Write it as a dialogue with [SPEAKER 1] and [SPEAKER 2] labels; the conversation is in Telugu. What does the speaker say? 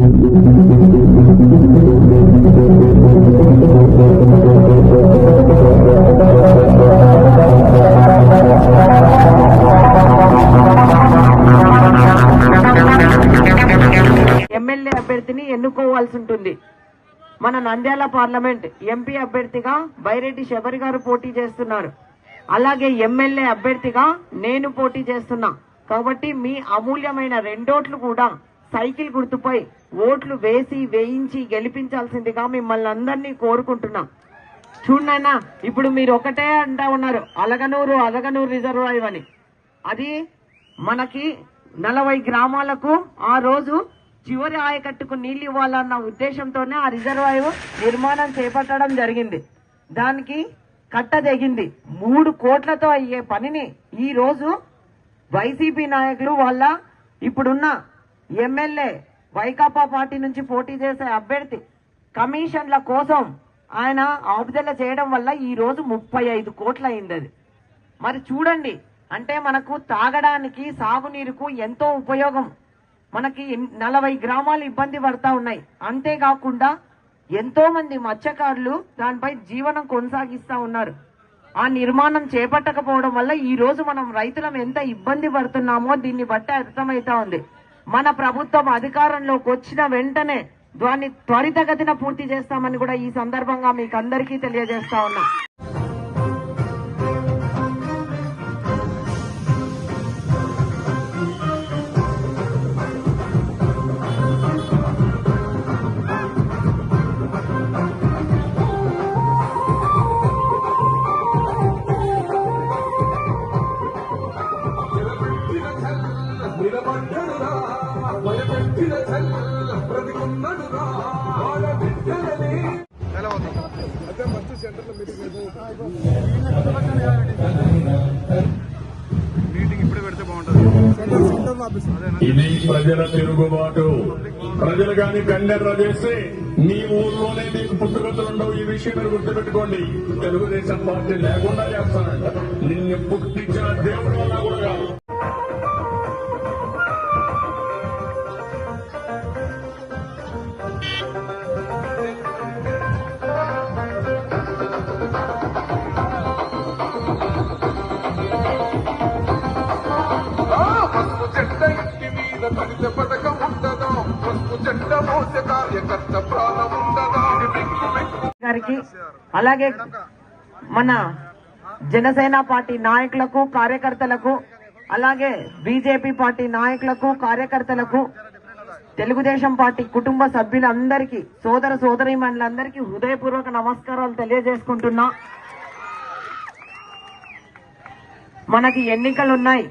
[SPEAKER 1] ఎమ్మెల్యే అభ్యర్థిని ఎన్నుకోవాల్సి ఉంటుంది. మన నంద్యాల పార్లమెంట్ ఎంపీ అభ్యర్థిగా బైరెడ్డి శబరి గారు పోటీ చేస్తున్నారు. అలాగే ఎమ్మెల్యే అభ్యర్థిగా నేను పోటీ చేస్తున్నా. కాబట్టి మీ అమూల్యమైన రెండోట్లు కూడా సైకిల్ గుర్తుపై ఓట్లు వేసి వేయించి గెలిపించాల్సిందిగా మిమ్మల్ని అందరినీ కోరుకుంటున్నా. చూడనైనా ఇప్పుడు మీరు ఒకటే అంటా ఉన్నారు. అలగనూరు అలగనూరు రిజర్వాయర్ అని. అది మనకి నలభై గ్రామాలకు ఆ రోజు చివరి ఆయకట్టుకు నీళ్ళు ఇవ్వాలన్న ఉద్దేశంతోనే ఆ రిజర్వాయర్ నిర్మాణం చేపట్టడం జరిగింది. దానికి కట్ట తెగింది మూడు కోట్లతో అయ్యే పనిని ఈ రోజు వైసీపీ నాయకులు వాళ్ళ ఇప్పుడున్న ఎమ్మెల్యే వైకాపా పార్టీ నుంచి పోటీ చేసే అభ్యర్థి కమిషన్ల కోసం ఆయన ఆపుదల చేయడం వల్ల ఈ రోజు ముప్పై ఐదు కోట్లయింది అది. మరి చూడండి అంటే మనకు తాగడానికి సాగునీరుకు ఎంతో ఉపయోగం. మనకి నలభై గ్రామాలు ఇబ్బంది పడతా ఉన్నాయి. అంతేకాకుండా ఎంతో మంది మత్స్యకారులు దానిపై జీవనం కొనసాగిస్తా ఉన్నారు. ఆ నిర్మాణం చేపట్టకపోవడం వల్ల ఈ రోజు మనం రైతులం ఎంత ఇబ్బంది పడుతున్నామో దీన్ని బట్టి అర్థమైతా ఉంది. మన ప్రభుత్వం అధికారంలోకి వచ్చిన వెంటనే దాన్ని త్వరితగతిన పూర్తి చేస్తామని కూడా ఈ సందర్భంగా మీకు అందరికీ తెలియజేస్తా ఉన్నా.
[SPEAKER 2] మీటింగ్ ఇప్పుడు పెడితే బాగుంటుంది
[SPEAKER 3] ఇది ప్రజల తిరుగుబాటు. ప్రజలు కానీ కండెర్ర చేస్తే మీ ఊర్లోనే మీకు పుట్టుకతులుండవు ఈ విషయం మీరు గుర్తుపెట్టుకోండి. తెలుగుదేశం పార్టీ లేకుండా చేస్తానంట నిన్ను పుట్టించిన దేవుడు
[SPEAKER 2] మీద పథకం ఉండదా పసుపు చెట్ల మోస కార్యకర్త ప్రాణం ఉండదా
[SPEAKER 1] గారికి అలాగే మన జనసేన పార్టీ నాయకులకు కార్యకర్తలకు అలాగే బీజేపీ పార్టీ నాయకులకు కార్యకర్తలకు తెలుగుదేశం పార్టీ కుటుంబ సభ్యులందరికీ సోదర సోదరీమణులందరికీ హృదయపూర్వక నమస్కారాలు తెలియజేసుకుంటున్నా. మనకి ఎన్నికలు ఉన్నాయి